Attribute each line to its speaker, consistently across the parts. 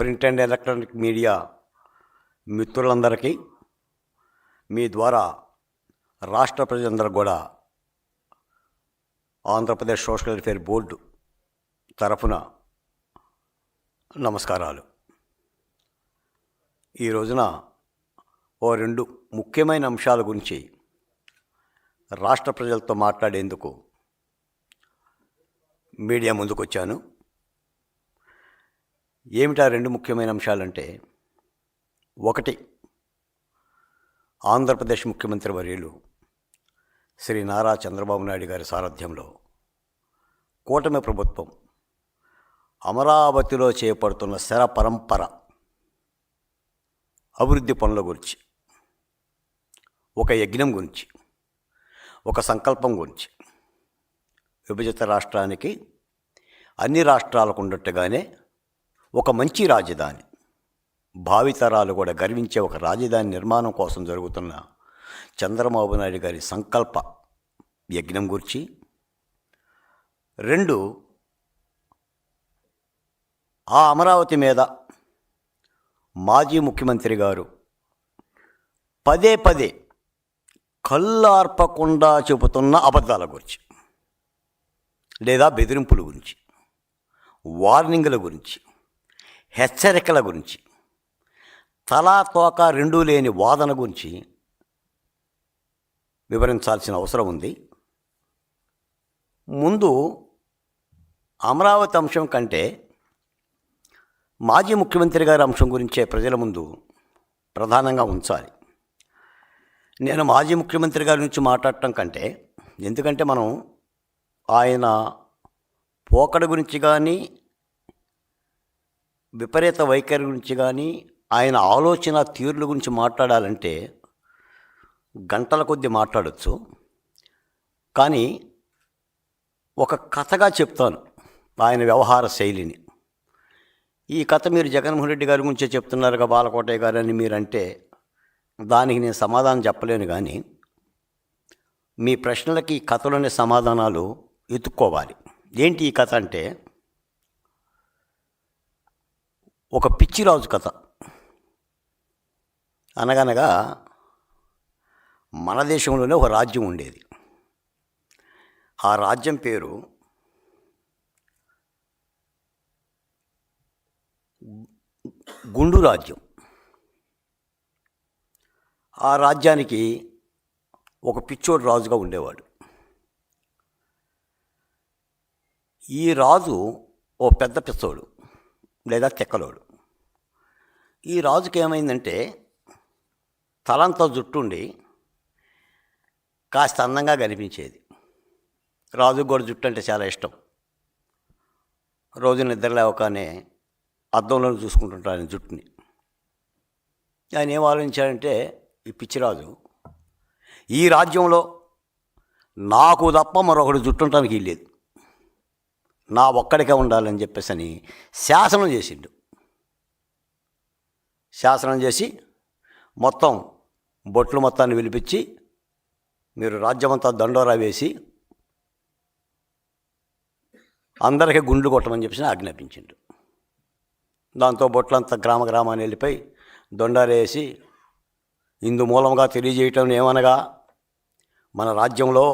Speaker 1: Print and electronic media మిత్రులందరికీ మీ ద్వారా రాష్ట్ర ప్రజలందరూ కూడా ఆంధ్రప్రదేశ్ సోషల్ వెల్ఫేర్ బోర్డు తరఫున నమస్కారాలు. ఈ రోజున ఓ రెండు ముఖ్యమైన అంశాల గురించి రాష్ట్ర ప్రజలతో మాట్లాడేందుకు మీడియా ముందుకొచ్చాను. ఏమిటా రెండు ముఖ్యమైన అంశాలంటే ఒకటి ఆంధ్రప్రదేశ్ ముఖ్యమంత్రి వర్యులు శ్రీ నారా చంద్రబాబు నాయుడు గారి సారథ్యంలో కూటమి ప్రభుత్వం అమరావతిలో చేపడుతున్న శర పరంపర అభివృద్ధి పనుల గురించి ఒక యజ్ఞం గురించి ఒక సంకల్పం గురించి. విభజిత రాష్ట్రానికి అన్ని రాష్ట్రాలకు ఉన్నట్టుగానే ఒక మంచి రాజధాని. భావితరాలు కూడా గర్వించే ఒక రాజధాని నిర్మాణం కోసం జరుగుతున్న చంద్రబాబు నాయుడు గారి సంకల్ప యజ్ఞం గురించి రెండు ఆ అమరావతి మీద మాజీ ముఖ్యమంత్రి గారు పదే పదే కళ్ళార్పకుండా చెబుతున్న అబద్ధాల గురించి లేదా బెదిరింపుల గురించి వార్నింగ్ల గురించి హెచ్చరికల గురించి తలా తోక రెండూ లేని వాదన గురించి వివరించాల్సిన అవసరం ఉంది. ముందు అమరావతి అంశం కంటే మాజీ ముఖ్యమంత్రి గారి అంశం గురించే ప్రజల ముందు ప్రధానంగా ఉంచాలి. నేను మాజీ ముఖ్యమంత్రి గారి నుంచి మాట్లాడటం కంటే ఎందుకంటే మనం ఆయన పోకడ గురించి కానీ విపరీత వైఖరి గురించి కానీ ఆయన ఆలోచన తీరుల గురించి మాట్లాడాలంటే గంటల కొద్దీ మాట్లాడచ్చు. కానీ ఒక కథగా చెప్తాను ఆయన వ్యవహార శైలిని. ఈ కథ మీరు జగన్మోహన్ రెడ్డి గారి గురించే చెప్తున్నారుగా బాలకోటయ్య గారు అని మీరంటే దానికి నేను సమాధానం చెప్పలేను కానీ మీ ప్రశ్నలకి ఈ కథలోని సమాధానాలు ఎత్తుక్కోవాలి. ఏంటి ఈ కథ అంటే ఒక పిచ్చిరాజు కథ. అనగనగా మన దేశంలోనే ఒక రాజ్యం ఉండేది. ఆ రాజ్యం పేరు గుండు రాజ్యం. ఆ రాజ్యానికి ఒక పిచ్చోడు రాజుగా ఉండేవాడు. ఈ రాజు ఓ పెద్ద పిచ్చోడు. లేదా తెక్కలోడు ఈ రాజుకి ఏమైందంటే తలంతా జుట్టుండి కాస్త అందంగా కనిపించేది. రాజుకు కూడా జుట్టు అంటే చాలా ఇష్టం. రోజు నిద్ర లేవగానే అద్దంలో చూసుకుంటుంటాడు ఆయన జుట్టుని. ఆయన ఏం ఆలోచించాడంటే ఈ పిచ్చిరాజు ఈ రాజ్యంలో నాకు తప్ప మరొకటి జుట్టుంటానికి వీల్లేదు. నా ఒక్కడికే ఉండాలని చెప్పేసి అని శాసనం చేసిండు. శాసనం చేసి మొత్తం బొట్లు మొత్తాన్ని పిలిపించి మీరు రాజ్యమంతా దండోరా వేసి అందరికీ గుండ్లు కొట్టమని చెప్పేసి ఆజ్ఞాపించిండు. దాంతో బొట్లంతా గ్రామ గ్రామాన్ని వెళ్ళిపోయి దొండారేసి ఇందు మూలంగా తెలియజేయటం ఏమనగా మన రాజ్యంలో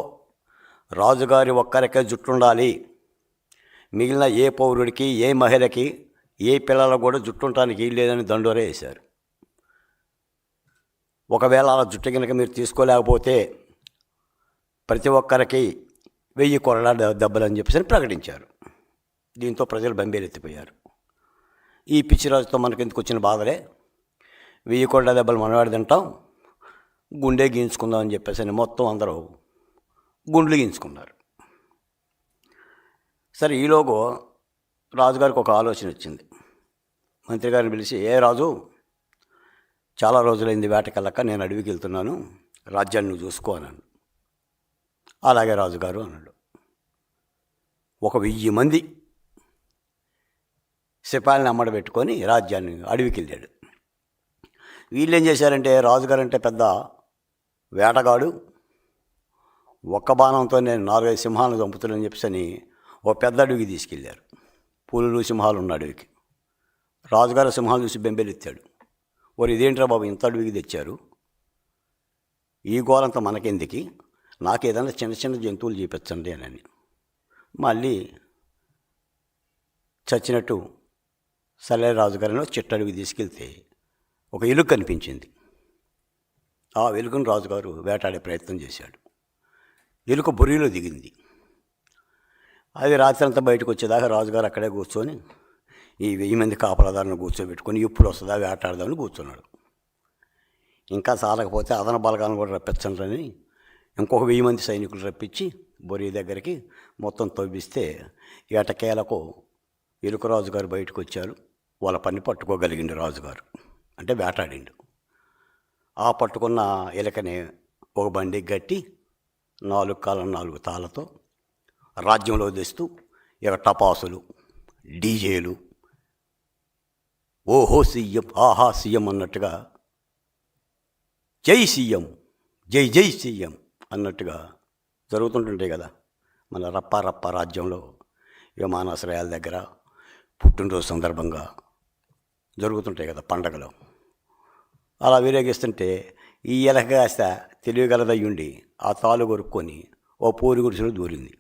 Speaker 1: రాజుగారి ఒక్కరికే జుట్టుండాలి. మిగిలిన ఏ పౌరుడికి ఏ మహిళకి ఏ పిల్లలకు కూడా జుట్టుంటానికి లేదని దండోరే వేశారు. ఒకవేళ అలా జుట్టు కనుక మీరు తీసుకోలేకపోతే ప్రతి ఒక్కరికి వెయ్యి కొరడా దెబ్బలు అని చెప్పేసి ప్రకటించారు. దీంతో ప్రజలు బంబేలెత్తిపోయారు. ఈ పిచ్చిరాజుతో మనకి ఎందుకు వచ్చిన బాధలే? వెయ్యి కొరడా దెబ్బలు మనవాడి తింటాం గుండె గీయించుకుందాం అని చెప్పేసి మొత్తం అందరూ గుండ్లు గీయించుకున్నారు. సరే ఈలోగో రాజుగారికి ఒక ఆలోచన వచ్చింది. మంత్రి గారిని పిలిచి ఏ రాజు చాలా రోజులైంది వేటకెళ్ళక నేను అడవికి వెళ్తున్నాను రాజ్యాన్ని నువ్వు చూసుకో అన్నాను అలాగే రాజుగారు అన్నాడు. ఒక వెయ్యి మంది సిపాయిని అమ్మడ పెట్టుకొని రాజ్యాన్ని అడవికి వెళ్ళాడు. వీళ్ళు ఏం చేశారంటే రాజుగారు అంటే పెద్ద వేటగాడు ఒక్క బాణంతో నేను నాలుగైదు సింహాలను చంపుతున్నాను చెప్పేసి అని ఓ పెద్ద అడవికి తీసుకెళ్ళారు. పులులు సింహాలు ఉన్న అడవికి. రాజుగారు సింహాలు చూసి బెంబెలెత్తాడు. ఓరి ఇదేంట్రా బాబు ఇంత అడవికి తెచ్చారు? ఈ గోలంతా మనకెందుకి? నాకు ఏదైనా చిన్న చిన్న జంతువులు చూపించండి అని మళ్ళీ చచ్చినట్టు సలే రాజుగారిని చిట్టడికి తీసుకెళ్తే ఒక ఎలుక కనిపించింది. ఆ వెలుగును రాజుగారు వేటాడే ప్రయత్నం చేశాడు. ఎలుక బొరిలో దిగింది. అది రాత్రి అంతా బయటకు వచ్చేదాకా రాజుగారు అక్కడే కూర్చొని ఈ వెయ్యి మంది కాపలాదారులను కూర్చోబెట్టుకొని ఎప్పుడు వస్తుందా వేటాడదామని కూర్చున్నాడు. ఇంకా చాలకపోతే అదన బలగాలను కూడా రప్పించండి ఇంకొక వెయ్యి మంది సైనికులు రప్పించి బొరి దగ్గరికి మొత్తం తవ్విస్తే ఏటకేలకు ఎలుక రాజుగారు బయటకు వచ్చారు. వాళ్ళ పని పట్టుకోగలిగిండు రాజుగారు. అంటే వేటాడిండు. ఆ పట్టుకున్న ఎలకని ఒక బండికి గట్టి నాలుగు కాలం నాలుగు తాళ్ళతో రాజ్యంలో తెస్తూ ఇక టపాసులు డీజేలు ఓహో సీఎం ఆహా సీఎం అన్నట్టుగా జై సీఎం జై జై సీఎం అన్నట్టుగా జరుగుతుంటుంటాయి కదా మన రప్ప రప్ప రాజ్యంలో విమానాశ్రయాల దగ్గర పుట్టినరోజు సందర్భంగా జరుగుతుంటాయి కదా పండగలు. అలా వినియోగిస్తుంటే ఈ ఎలక కాస్త తెలియగలదయ్యుండి ఆ తాలు కొరుక్కొని ఓ పూరి గుడిసెలో దూరింది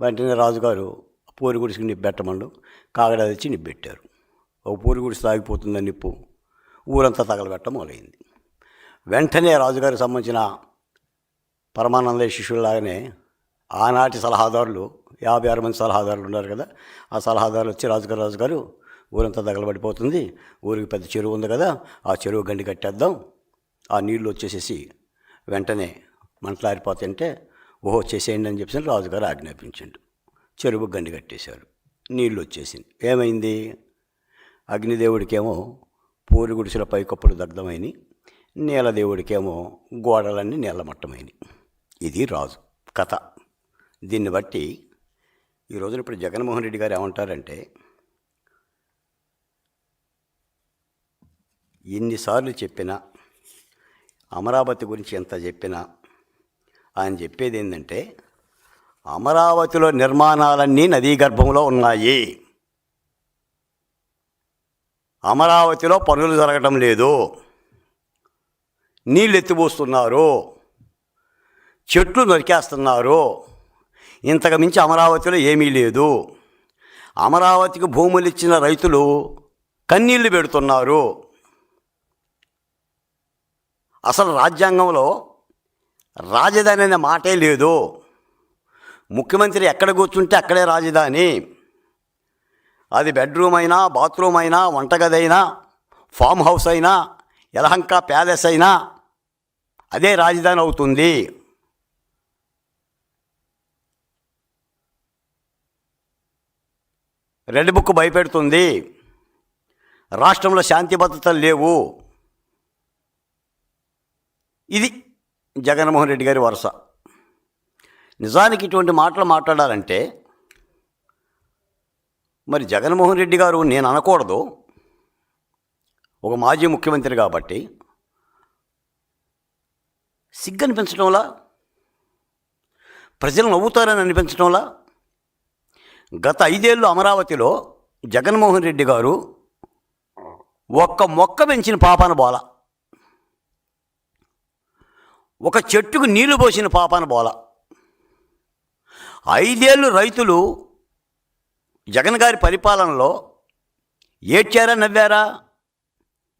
Speaker 1: వెంటనే రాజుగారు పూరి గుడిసికి నిబ్బెట్టమండు కాగడ తెచ్చి నిబ్బెట్టారు ఒక పూరి గుడిసి తాగిపోతుందని నిప్పు. ఊరంతా తగలబెట్టడం మొదలైంది. వెంటనే రాజుగారికి సంబంధించిన పరమానంద శిష్యులాగానే ఆనాటి సలహాదారులు యాభై ఆరు మంది సలహాదారులు ఉన్నారు కదా ఆ సలహాదారులు వచ్చి రాజుగారు రాజుగారు ఊరంతా తగలబడిపోతుంది. ఊరికి పెద్ద చెరువు ఉంది కదా ఆ చెరువు గండి కట్టేద్దాం. ఆ నీళ్ళు వచ్చేసేసి వెంటనే మంటలారిపోతుంటే ఓహో చేసేయండి అని చెప్పేసి రాజుగారు ఆజ్ఞాపించండు. చెరువు గండి కట్టేశారు. నీళ్ళు వచ్చేసింది. ఏమైంది? అగ్నిదేవుడికేమో పూరి గుడిసెల పైకప్పులు దగ్ధమైనవి నీలదేవుడికేమో గోడలన్నీ నీళ్ళమట్టమైనవి ఇది రాజు కథ. దీన్ని బట్టి ఈ రోజున ఇప్పుడు జగన్మోహన్ రెడ్డి గారు ఏమంటారంటే ఎన్నిసార్లు చెప్పినా అమరావతి గురించి ఎంత చెప్పినా ఆయన చెప్పేది ఏంటంటే అమరావతిలో నిర్మాణాలన్నీ నదీ గర్భంలో ఉన్నాయి. అమరావతిలో పనులు జరగటం లేదు. నీళ్ళు ఎత్తిపోస్తున్నారు చెట్లు నరికేస్తున్నారు. ఇంతకు మించి అమరావతిలో ఏమీ లేదు. అమరావతికి భూములు ఇచ్చిన రైతులు కన్నీళ్ళు పెడుతున్నారు. అసలు రాజ్యాంగంలో రాజధాని అనే మాటే లేదు. ముఖ్యమంత్రి ఎక్కడ కూర్చుంటే అక్కడే రాజధాని. అది బెడ్రూమ్ అయినా బాత్రూమ్ అయినా వంటగది అయినా ఫామ్ హౌస్ అయినా యలహంక ప్యాలెస్ అయినా అదే రాజధాని అవుతుంది. రెడ్ బుక్ భయపెడుతుంది. రాష్ట్రంలో శాంతి భద్రతలు లేవు. ఇది జగన్మోహన్ రెడ్డి గారి వరుస. నిజానికి ఇటువంటి మాటలు మాట్లాడాలంటే మరి జగన్మోహన్ రెడ్డి గారు నేను అనకూడదు. ఒక మాజీ ముఖ్యమంత్రి కాబట్టి సిగ్గనిపించడంలా ప్రజలు నవ్వుతారని అనిపించడంలా గత ఐదేళ్ళు అమరావతిలో జగన్మోహన్ రెడ్డి గారు ఒక్క మొక్క పెంచిన పాపాన బోల. ఒక చెట్టుకు నీళ్ళు పోసిన పాపాన బోల. ఐదేళ్ళు రైతులు జగన్ గారి పరిపాలనలో ఏడ్చారా నవ్వారా?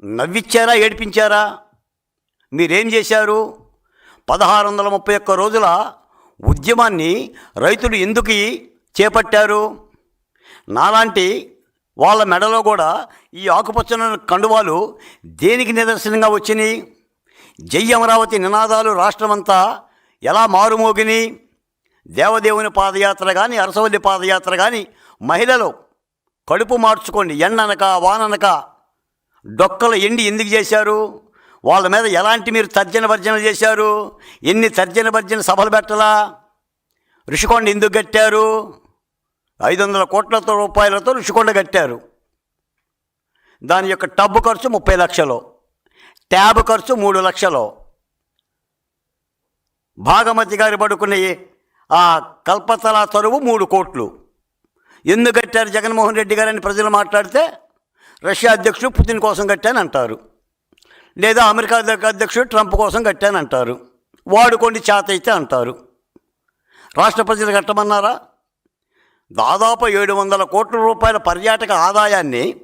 Speaker 1: నవ్విచ్చారా ఏడిపించారా? మీరేం చేశారు? పదహారు వందల ముప్పై ఒక్క రోజుల ఉద్యమాన్ని రైతులు ఎందుకు చేపట్టారు? నాలాంటి వాళ్ళ మెడలో కూడా ఈ ఆకుపచ్చని కండువాలు దేనికి నిదర్శనంగా వచ్చినాయి? జై అమరావతి నినాదాలు రాష్ట్రమంతా ఎలా మారుమోగిని? దేవదేవుని పాదయాత్ర కానీ అరసవల్లి పాదయాత్ర కానీ మహిళలు కడుపు మార్చుకోండి ఎండనక వాననక. డొక్కలు ఎండి ఎందుకు చేశారు? వాళ్ళ మీద ఎలాంటి మీరు తర్జన భర్జనలు చేశారు? ఎన్ని తర్జన భర్జన సభలు పెట్టలా? ఋషికొండ ఎందుకు కట్టారు? ఐదు వందల కోట్లతో రూపాయలతో ఋషికొండ కట్టారు. దాని యొక్క టబ్బు ఖర్చు ముప్పై లక్షలు. ట్యాబ్ ఖర్చు మూడు లక్షలు. భాగమతి గారి పడుకునే ఆ కల్పతల తరువు మూడు కోట్లు. ఎందుకు కట్టారు జగన్మోహన్ రెడ్డి గారని ప్రజలు మాట్లాడితే రష్యా అధ్యక్షుడు పుతిన్ కోసం కట్టాను అంటారు. లేదా అమెరికా అధ్యక్షుడు ట్రంప్ కోసం కట్టాను అంటారు. వాడుకోండి చేత అయితే అంటారు. రాష్ట్ర ప్రజలు కట్టమన్నారా? దాదాపు ఏడు వందల కోట్ల రూపాయల పర్యాటక ఆదాయాన్ని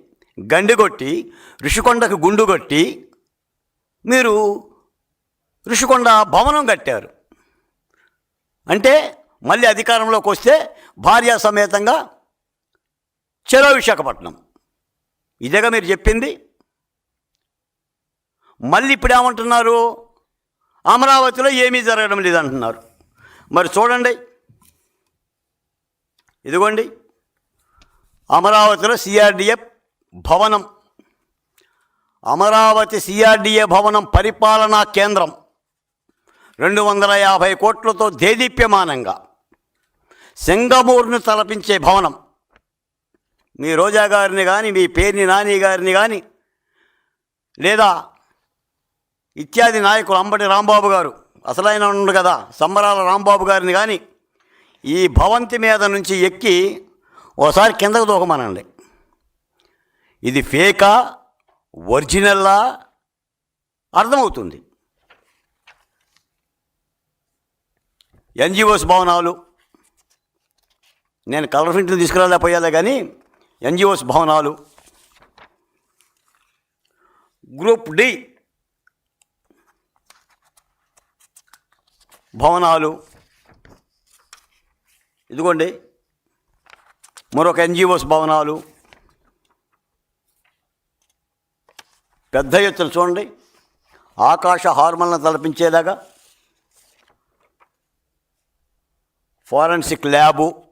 Speaker 1: గండిగొట్టి ఋషికొండకు గుండు కొట్టి మీరు ఋషికొండ భవనం కట్టారు. అంటే మళ్ళీ అధికారంలోకి వస్తే భార్యా సమేతంగా చెరో విశాఖపట్నం. ఇదేగా మీరు చెప్పింది? మళ్ళీ ఇప్పుడు ఏమంటున్నారు అమరావతిలో ఏమీ జరగడం లేదంటున్నారు. మరి చూడండి. ఇదిగోండి. అమరావతిలో సిఆర్డిఎఫ్ భవనం. అమరావతి సిఆర్డీఏ భవనం పరిపాలనా కేంద్రం. రెండు వందల యాభై కోట్లతో దేదీప్యమానంగా. సింగమూరును తలపించే భవనం. మీ రోజా గారిని కానీ మీ పేర్ని నాని గారిని కానీ లేదా ఇత్యాది నాయకులు అంబటి రాంబాబు గారు అసలైన ఉండు కదా సంబరాల రాంబాబు గారిని కానీ ఈ భవంతి మీద నుంచి ఎక్కి ఓసారి కిందకు దూకమనండి. ఇది ఫేకా ఒరిజినల్లా అర్థమవుతుంది. ఎన్జిఓస్ భవనాలు నేను కలర్ ప్రింట్ని తీసుకురాలేకపోయాలే కానీ ఎన్జిఓస్ భవనాలు గ్రూప్ డి భవనాలు ఇదిగోండి మరొక ఎన్జిఓస్ భవనాలు పెద్ద ఎత్తులు చూడండి. ఆకాశ హార్మోన్లను తలపించేలాగా. Forensic lab.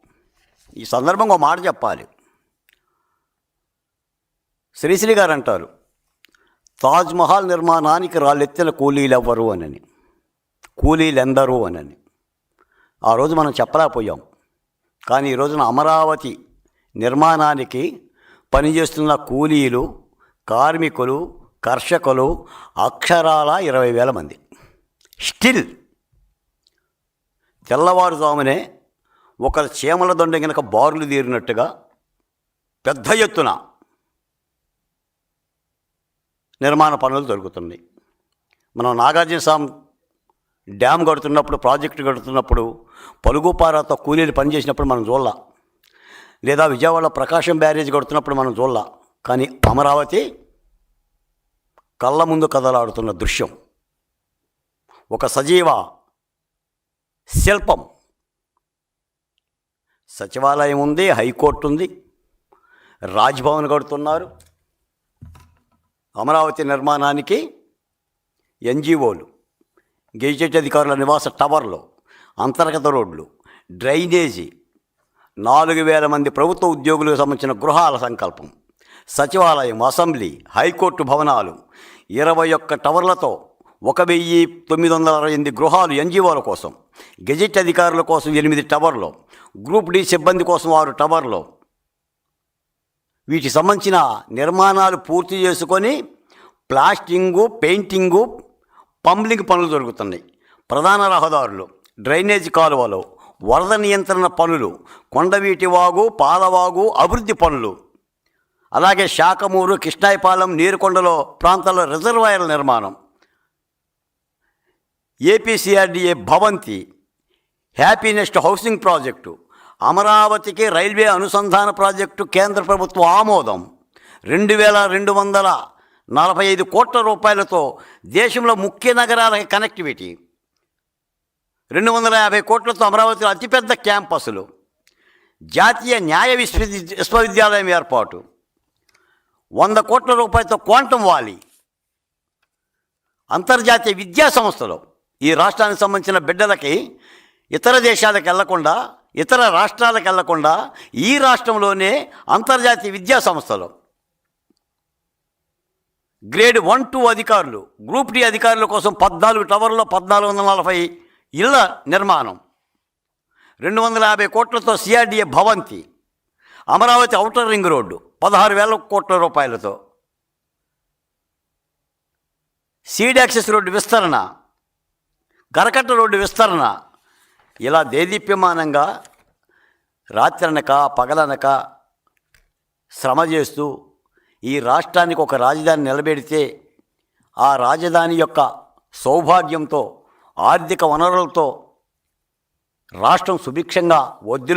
Speaker 1: ఈ సందర్భంగా ఒక మాట చెప్పాలి. శ్రీశ్రీ గారు అంటారు తాజ్మహల్ నిర్మాణానికి రాళ్ళెత్తిన కూలీలు ఎవ్వరు అనని. కూలీలు ఎందరు అనని. ఆ రోజు మనం చెప్పలేకపోయాం. కానీ ఈ రోజున అమరావతి నిర్మాణానికి పనిచేస్తున్న కూలీలు కార్మికులు కర్షకులు అక్షరాల ఇరవై వేల మంది. స్టిల్ తెల్లవారుజామునే ఒకరి చీమల దొండ కనుక బారులు తీరినట్టుగా పెద్ద ఎత్తున నిర్మాణ పనులు జరుగుతున్నాయి. మనం నాగార్జున స్వామి డ్యామ్ కడుతున్నప్పుడు ప్రాజెక్టు కడుతున్నప్పుడు పలుగుపారాతో కూలీలు పనిచేసినప్పుడు మనం చూడలా. లేదా విజయవాడ ప్రకాశం బ్యారేజ్ కడుతున్నప్పుడు మనం చూడలా. కానీ అమరావతి కళ్ళ ముందు కదలాడుతున్న దృశ్యం. ఒక సజీవ శిల్పం. సచివాలయం ఉంది హైకోర్టు ఉంది రాజ్భవన్ కడుతున్నారు. అమరావతి నిర్మాణానికి ఎన్జిఓలు గెజిటెడ్ అధికారుల నివాస టవర్లు అంతర్గత రోడ్లు డ్రైనేజీ నాలుగు వేల మంది ప్రభుత్వ ఉద్యోగులకు సంబంధించిన గృహాల సంకల్పం. సచివాలయం అసెంబ్లీ హైకోర్టు భవనాలు ఇరవై ఒక్క టవర్లతో ఒక వెయ్యి తొమ్మిది వందల అరవై ఎనిమిది గృహాలు ఎన్జిఓల కోసం గెజిట్ అధికారుల కోసం ఎనిమిది టవర్లు గ్రూప్ డి సిబ్బంది కోసం ఆరు టవర్లు. వీటికి సంబంధించిన నిర్మాణాలు పూర్తి చేసుకొని ప్లాస్టింగు పెయింటింగు పంబ్లింగ్ పనులు జరుగుతున్నాయి. ప్రధాన రహదారులు డ్రైనేజ్ కాలువలు వరద నియంత్రణ పనులు కొండవీటి వాగు పాలవాగు అభివృద్ధి పనులు. అలాగే శాఖమూరు కృష్ణాయపాలెం నీరుకొండలో ప్రాంతాల్లో రిజర్వాయర్ల నిర్మాణం. ఏపీసీఆర్డీఏ భవంతి హ్యాపీనెస్ట్ హౌసింగ్ ప్రాజెక్టు అమరావతికి రైల్వే అనుసంధాన ప్రాజెక్టు కేంద్ర ప్రభుత్వ ఆమోదం. రెండు వేల రెండు వందల నలభై ఐదు కోట్ల రూపాయలతో దేశంలో ముఖ్య నగరాలకి కనెక్టివిటీ. రెండు వందల యాభై కోట్లతో అమరావతిలో అతిపెద్ద క్యాంపస్లు. జాతీయ న్యాయ విశ్వవి విశ్వవిద్యాలయం ఏర్పాటు. వంద కోట్ల రూపాయలతో క్వాంటం వాలి. అంతర్జాతీయ విద్యా సంస్థలు ఈ రాష్ట్రానికి సంబంధించిన బిడ్డలకి ఇతర దేశాలకు వెళ్ళకుండా ఇతర రాష్ట్రాలకు వెళ్ళకుండా ఈ రాష్ట్రంలోనే అంతర్జాతీయ విద్యా సంస్థలు. గ్రేడ్ వన్ టూ అధికారులు గ్రూప్ డి అధికారుల కోసం పద్నాలుగు టవర్లో పద్నాలుగు వందల నలభై ఇళ్ళ నిర్మాణం. రెండు వందల యాభై కోట్లతో సిఆర్డిఏ భవంతి. అమరావతి అవుటర్ రింగ్ రోడ్డు పదహారు వేల కోట్ల రూపాయలతో. సీడ్ యాక్సెస్ రోడ్డు విస్తరణ గరకట్ట రోడ్డు విస్తరణ. ఇలా దేదీప్యమానంగా రాత్రనక పగలనక శ్రమ చేస్తూ ఈ రాష్ట్రానికి ఒక రాజధాని నిలబెడితే ఆ రాజధాని యొక్క సౌభాగ్యంతో ఆర్థిక వనరులతో రాష్ట్రం సుభిక్షంగా వద్దు